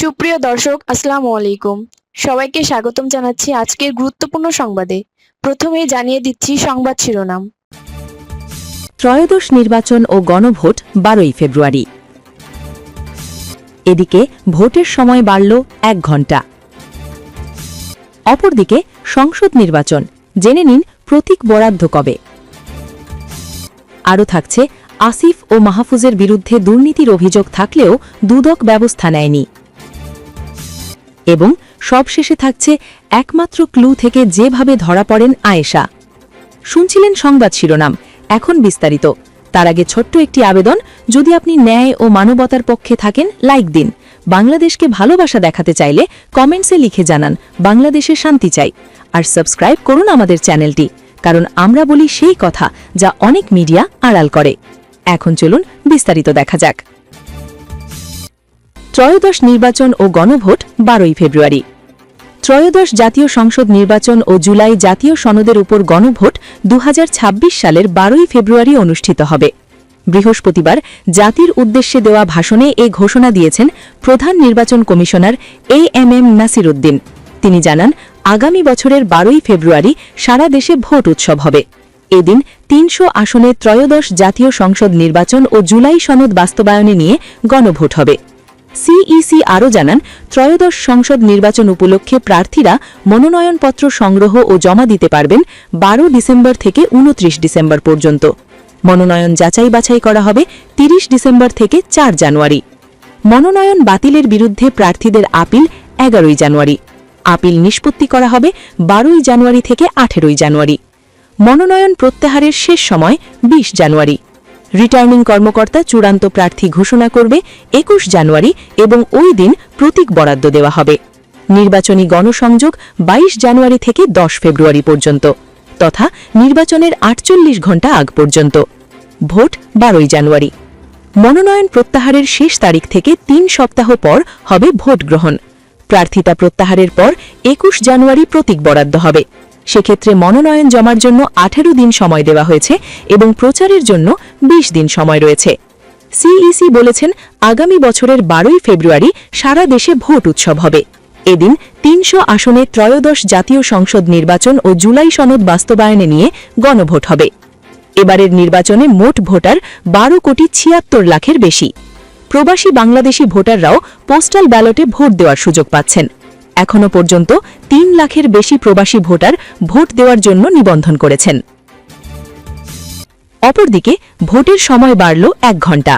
সুপ্রিয় দর্শক, আসসালামু আলাইকুম। সবাইকে স্বাগতম জানাচ্ছি আজকের গুরুত্বপূর্ণ সংবাদে। প্রথমেই জানিয়ে দিচ্ছি সংবাদ শিরোনাম। ত্রয়োদশ নির্বাচন ও গণভোট বারোই ফেব্রুয়ারি। এদিকে ভোটের সময় বাড়ল এক ঘণ্টা। অপরদিকে সংসদ নির্বাচন, জেনে নিন প্রতীক বরাদ্দ কবে। আরও থাকছে আসিফ ও মাহফুজের বিরুদ্ধে দুর্নীতির অভিযোগ থাকলেও দুদক ব্যবস্থা নেয়নি। এবং সবশেষে থাকছে একমাত্র ক্লু থেকে যেভাবে ধরা পড়েন আয়েশা। শুনছিলেন সংবাদ শিরোনাম, এখন বিস্তারিত। তার আগে ছোট্ট একটি আবেদন, যদি আপনি ন্যায় ও মানবতার পক্ষে থাকেন, লাইক দিন। বাংলাদেশকে ভালোবাসা দেখাতে চাইলে কমেন্টসে লিখে জানান, বাংলাদেশে শান্তি চাই। আর সাবস্ক্রাইব করুন আমাদের চ্যানেলটি, কারণ আমরা বলি সেই কথা যা অনেক মিডিয়া আড়াল করে। এখন চলুন বিস্তারিত দেখা যাক। ত্রয়োদশ নির্বাচন ও গণভোট বারোই ফেব্রুয়ারি। ত্রয়োদশ জাতীয় সংসদ নির্বাচন ও জুলাই জাতীয় সনদের উপর গণভোট দুহাজার ছাব্বিশ সালের বারোই ফেব্রুয়ারি অনুষ্ঠিত হবে। বৃহস্পতিবার জাতির উদ্দেশ্যে দেওয়া ভাষণে এ ঘোষণা দিয়েছেন প্রধান নির্বাচন commissioner A M M Nasir Uddin তিনি জানান, আগামী বছরের বারোই ফেব্রুয়ারি সারা দেশে ভোট উৎসব হবে। এদিন তিনশো আসনে ত্রয়োদশ জাতীয় সংসদ নির্বাচন ও জুলাই সনদ বাস্তবায়নে নিয়ে গণভোট হবে। সিইসি আরও জানান, ত্রয়োদশ সংসদ নির্বাচন উপলক্ষে প্রার্থীরা মনোনয়নপত্র সংগ্রহ ও জমা দিতে পারবেন বারো ডিসেম্বর থেকে উনত্রিশ ডিসেম্বর পর্যন্ত। মনোনয়ন যাচাই বাছাই করা হবে ৩০ ডিসেম্বর থেকে চার জানুয়ারি। মনোনয়ন বাতিলের বিরুদ্ধে প্রার্থীদের আপিল এগারোই জানুয়ারি। আপিল নিষ্পত্তি করা হবে বারোই জানুয়ারি থেকে আঠেরোই জানুয়ারি। মনোনয়ন প্রত্যাহারের শেষ সময় ২০ জানুয়ারি। রিটার্নিং কর্মকর্তা চূড়ান্ত প্রার্থী ঘোষণা করবে একুশ জানুয়ারি এবং ওই দিন প্রতীক বরাদ্দ দেওয়া হবে। নির্বাচনী গণসংযোগ ২২ জানুয়ারি থেকে ১০ ফেব্রুয়ারি পর্যন্ত তথা নির্বাচনের আটচল্লিশ ঘণ্টা আগ পর্যন্ত। ভোট বারোই জানুয়ারি। মনোনয়ন প্রত্যাহারের শেষ তারিখ থেকে তিন সপ্তাহ পর হবে ভোট গ্রহণ। প্রার্থিতা প্রত্যাহারের পর একুশ জানুয়ারি প্রতীক বরাদ্দ হবে। সেক্ষেত্রে মনোনয়ন জমার জন্য আঠেরো দিন সময় দেওয়া হয়েছে এবং প্রচারের জন্য ২০ দিন সময় রয়েছে। সিইসি বলেছেন, আগামী বছরের বারোই ফেব্রুয়ারি সারা দেশে ভোট উৎসব হবে। এদিন তিনশো আসনে ত্রয়োদশ জাতীয় সংসদ নির্বাচন ও জুলাই সনদ বাস্তবায়নে নিয়ে গণভোট হবে। এবারের নির্বাচনে মোট ভোটার বারো কোটি ছিয়াত্তর লাখের বেশি। প্রবাসী বাংলাদেশি ভোটাররাও পোস্টাল ব্যালটে ভোট দেওয়ার সুযোগ পাচ্ছেন। এখনও পর্যন্ত তিন লাখের বেশি প্রবাসী ভোটার ভোট দেওয়ার জন্য নিবন্ধন করেছেন। অপরদিকে, ভোটের সময় বাড়ল এক ঘণ্টা।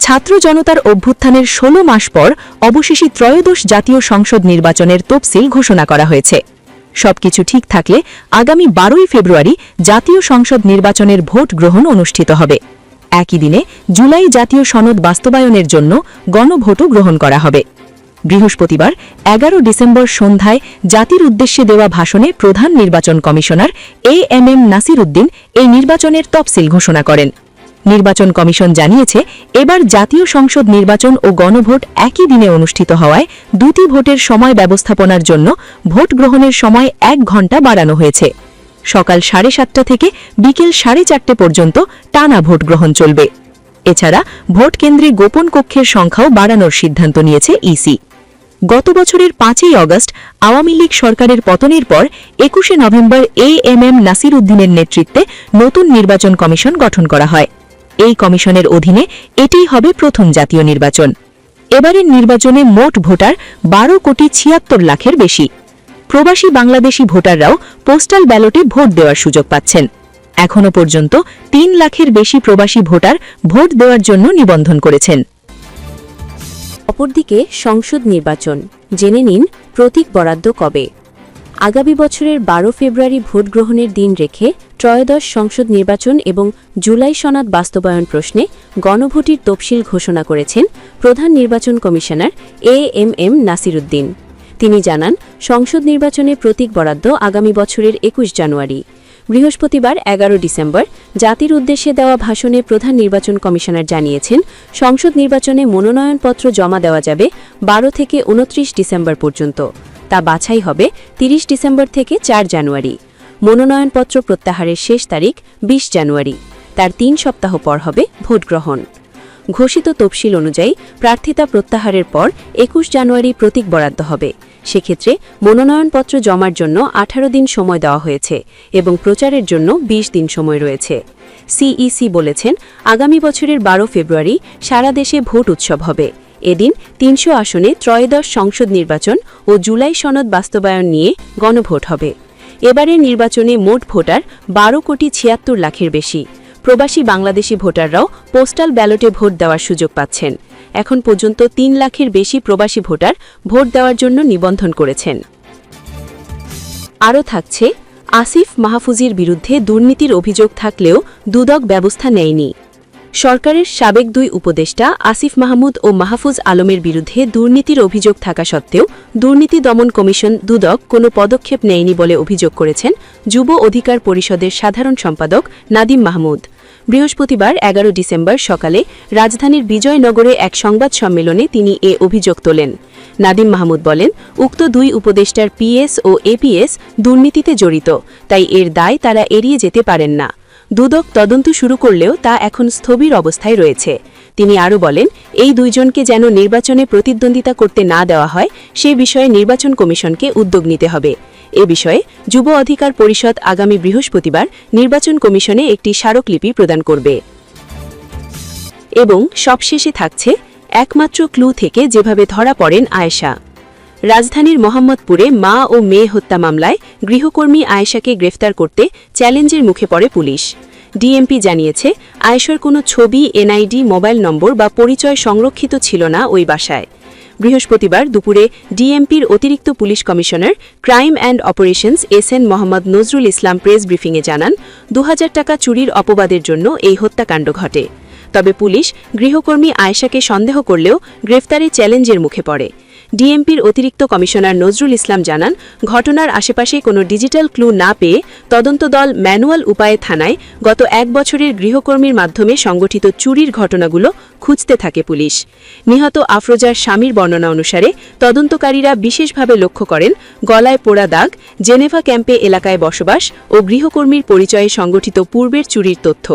ছাত্র জনতার অভ্যুত্থানের ১৬ মাস পর অবশেষে ত্রয়োদশ জাতীয় সংসদ নির্বাচনের তফসিল ঘোষণা করা হয়েছে। সবকিছু ঠিক থাকলে আগামী বারোই ফেব্রুয়ারি জাতীয় সংসদ নির্বাচনের ভোট গ্রহণ অনুষ্ঠিত হবে। একই দিনে জুলাই জাতীয় সনদ বাস্তবায়নের জন্য গণভোটও গ্রহণ করা হবে। বৃহস্পতিবার, এগারো ডিসেম্বর সন্ধ্যায় জাতির উদ্দেশ্যে দেওয়া ভাষণে প্রধান নির্বাচন commissioner A M M Nasir Uddin এই নির্বাচনের তফসিল ঘোষণা করেন। নির্বাচন কমিশন জানিয়েছে, এবার জাতীয় সংসদ নির্বাচন ও গণভোট একই দিনে অনুষ্ঠিত হওয়ায় দুটি ভোটের সময় ব্যবস্থাপনার জন্য ভোট গ্রহণের সময় এক ঘণ্টা বাড়ানো হয়েছে। সকাল সাড়ে সাতটা থেকে বিকেল সাড়ে চারটে পর্যন্ত টানা ভোট গ্রহণ চলবে। এছাড়া ভোট কেন্দ্রে গোপন কক্ষের সংখ্যাও বাড়ানোর সিদ্ধান্ত নিয়েছে ইসি। গত বছরের পাঁচই অগস্ট আওয়ামী লীগ সরকারের পতনের পর একুশে November A M M Nasir উদ্দিনের নেতৃত্বে নতুন নির্বাচন কমিশন গঠন করা হয়। এই কমিশনের অধীনে এটিই হবে প্রথম জাতীয় নির্বাচন। এবারের নির্বাচনে মোট ভোটার বারো কোটি ছিয়াত্তর লাখের বেশি। প্রবাসী বাংলাদেশি ভোটাররাও পোস্টাল ব্যালটে ভোট দেওয়ার সুযোগ পাচ্ছেন। এখনও পর্যন্ত তিন লাখের বেশি প্রবাসী ভোটার ভোট দেওয়ার জন্য নিবন্ধন করেছেন। অপরদিকে সংসদ নির্বাচন। জেনে নিন প্রতীক বরাদ্দ কবে। আগামী বছরের বারো ফেব্রুয়ারি ভোট গ্রহণের দিন রেখে ত্রয়োদশ সংসদ নির্বাচন এবং জুলাই সনদ বাস্তবায়ন প্রশ্নে গণভোটের তফসিল ঘোষণা করেছেন প্রধান নির্বাচন commissioner A M M Nasiruddin. তিনি জানান, সংসদ নির্বাচনে প্রতীক বরাদ্দ আগামী বছরের একুশ জানুয়ারি। বৃহস্পতিবার এগারো ডিসেম্বর জাতির উদ্দেশ্যে দেওয়া ভাষণে প্রধান নির্বাচন কমিশনার জানিয়েছেন, সংসদ নির্বাচনে মনোনয়নপত্র জমা দেওয়া যাবে বারো থেকে উনত্রিশ ডিসেম্বর পর্যন্ত। তা বাছাই হবে ৩০ ডিসেম্বর থেকে চার জানুয়ারি। মনোনয়নপত্র প্রত্যাহারের শেষ তারিখ ২০ জানুয়ারি। তার তিন সপ্তাহ পর হবে ভোট গ্রহণ। ঘোষিত তফসিল অনুযায়ী প্রার্থিতা প্রত্যাহারের পর একুশ জানুয়ারি প্রতীক বরাদ্দ হবে। সেক্ষেত্রে মনোনয়নপত্র জমার জন্য আঠারো দিন সময় দেওয়া হয়েছে এবং প্রচারের জন্য ২০ দিন সময় রয়েছে। সিইসি বলেছেন, আগামী বছরের বারো ফেব্রুয়ারি সারা দেশে ভোট উৎসব হবে। এদিন তিনশো আসনে ত্রয়োদশ সংসদ নির্বাচন ও জুলাই সনদ বাস্তবায়ন নিয়ে গণভোট হবে। এবারের নির্বাচনে মোট ভোটার বারো কোটি ছিয়াত্তর লাখের বেশি। প্রবাসী বাংলাদেশি ভোটাররাও পোস্টাল ব্যালটে ভোট দেওয়ার সুযোগ পাচ্ছেন। এখন পর্যন্ত তিন লাখের বেশি প্রবাসী ভোটার ভোট দেওয়ার জন্য নিবন্ধন করেছেন। আরও থাকছে, আসিফ মাহফুজির বিরুদ্ধে দুর্নীতির অভিযোগ থাকলেও দুদক ব্যবস্থা নেয়নি। সরকারের সাবেক দুই উপদেষ্টা আসিফ মাহমুদ ও মাহফুজ আলমের বিরুদ্ধে দুর্নীতির অভিযোগ থাকা সত্ত্বেও দুর্নীতি দমন কমিশন দুদক কোনো পদক্ষেপ নেয়নি বলে অভিযোগ করেছেন যুব অধিকার পরিষদের সাধারণ সম্পাদক নাদিম মাহমুদ। বৃহস্পতিবার এগারো ডিসেম্বর সকালে রাজধানীর বিজয়নগরে এক সংবাদ সম্মেলনে তিনি এ অভিযোগ তোলেন। নাদিম মাহমুদ বলেন, উক্ত দুই উপদেষ্টার পিএস ও এপিএস দুর্নীতিতে জড়িত, তাই এর দায় তারা এড়িয়ে যেতে পারেন না। দুদক তদন্ত শুরু করলেও তা এখন স্থবির অবস্থায় রয়েছে। তিনি আরও বলেন, এই দুইজনকে যেন নির্বাচনে প্রতিদ্বন্দ্বিতা করতে না দেওয়া হয়, সে বিষয়ে নির্বাচন কমিশনকে উদ্যোগ নিতে হবে। এ বিষয়ে যুব অধিকার পরিষদ আগামী বৃহস্পতিবার নির্বাচন কমিশনে একটি স্মারকলিপি প্রদান করবে। এবং সবশেষে থাকছে একমাত্র ক্লু থেকে যেভাবে ধরা পড়েন আয়েশা। রাজধানীর মোহাম্মদপুরে মা ও মেয়ে হত্যা মামলায় গৃহকর্মী আয়েশাকে গ্রেফতার করতে চ্যালেঞ্জের মুখে পড়ে পুলিশ। ডিএমপি জানিয়েছে, আয়েশার কোনো ছবি, এনআইডি, মোবাইল নম্বর বা পরিচয় সংরক্ষিত ছিল না ওই বাসায়। বৃহস্পতিবার দুপুরে ডিএমপির অতিরিক্ত police commissioner crime and operations S N Mohammad Nazrul Islam press ব্রিফিংয়ে জানান দু হাজার টাকা চুরির অপবাদের জন্য এই হত্যাকাণ্ড ঘটে। তবে পুলিশ গৃহকর্মী আয়েশাকে সন্দেহ করলেও গ্রেফতারে চ্যালেঞ্জের মুখে পড়ে। ডিএমপির অতিরিক্ত কমিশনার নজরুল ইসলাম জানান, ঘটনার আশেপাশে কোনো ডিজিটাল ক্লু না পেয়ে তদন্ত দল ম্যানুয়াল উপায়ে থানায় গত এক বছরের গৃহকর্মীর মাধ্যমে সংগঠিত চুরির ঘটনাগুলো খুঁজতে থাকে পুলিশ। নিহত আফরোজার স্বামীর বর্ণনা অনুসারে, তদন্তকারীরা বিশেষভাবে লক্ষ্য করেন, গলায় পোড়া দাগ, জেনেভা ক্যাম্পে এলাকায় বসবাস ও গৃহকর্মীর পরিচয়ে সংগঠিত পূর্বের চুরির তথ্য।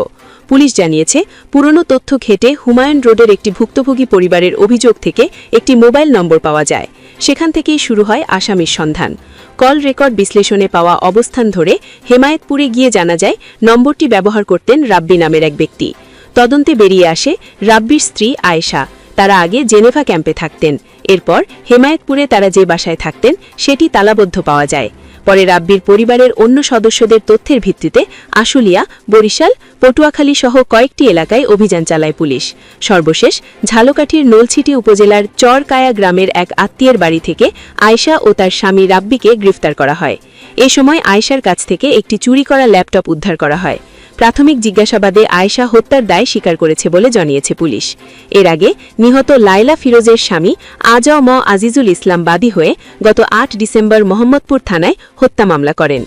পুলিশ জানিয়েছে, পুরনো তথ্য ঘেটে হুমায়ুন রোডের একটি ভুক্তভোগী পরিবারের অভিযোগ থেকে একটি মোবাইল নম্বর পাওয়া যায়। সেখান থেকেই শুরু হয় আসামির সন্ধান। কল রেকর্ড বিশ্লেষণে পাওয়া অবস্থান ধরে হেমায়েতপুরে গিয়ে জানা যায়, নম্বরটি ব্যবহার করতেন রাব্বি নামের এক ব্যক্তি। তদন্তে বেরিয়ে আসে রাব্বির স্ত্রী আয়েশা। তারা আগে জেনেভা ক্যাম্পে থাকতেন। এরপর হেমায়েতপুরে তারা যে বাসায় থাকতেন, সেটি তালাবদ্ধ পাওয়া যায়। পরে রাব্বির পরিবারের অন্য সদস্যদের তথ্যের ভিত্তিতে আশুলিয়া, বরিশাল, পটুয়াখালী সহ কয়েকটি এলাকায় অভিযান চালায় পুলিশ। সর্বশেষ ঝালকাঠির নোলছিটি উপজেলার চরকায়া গ্রামের এক আত্মীয়ের বাড়ি থেকে আয়শা ও তার স্বামী রাব্বিকে গ্রেফতার করা হয়। এ সময় আয়শার কাছ থেকে একটি চুরি করা ল্যাপটপ উদ্ধার করা হয়। প্রাথমিক জিজ্ঞাসাবাদে আয়েশা হত্যার দায় স্বীকার করেছে বলে জানিয়েছে পুলিশ। এর আগে নিহত লাইলা ফিরোজের স্বামী আজম আজিজুল ইসলাম বাদী হয়ে গত আট ডিসেম্বর মোহাম্মদপুর থানায় হত্যা মামলা করেন।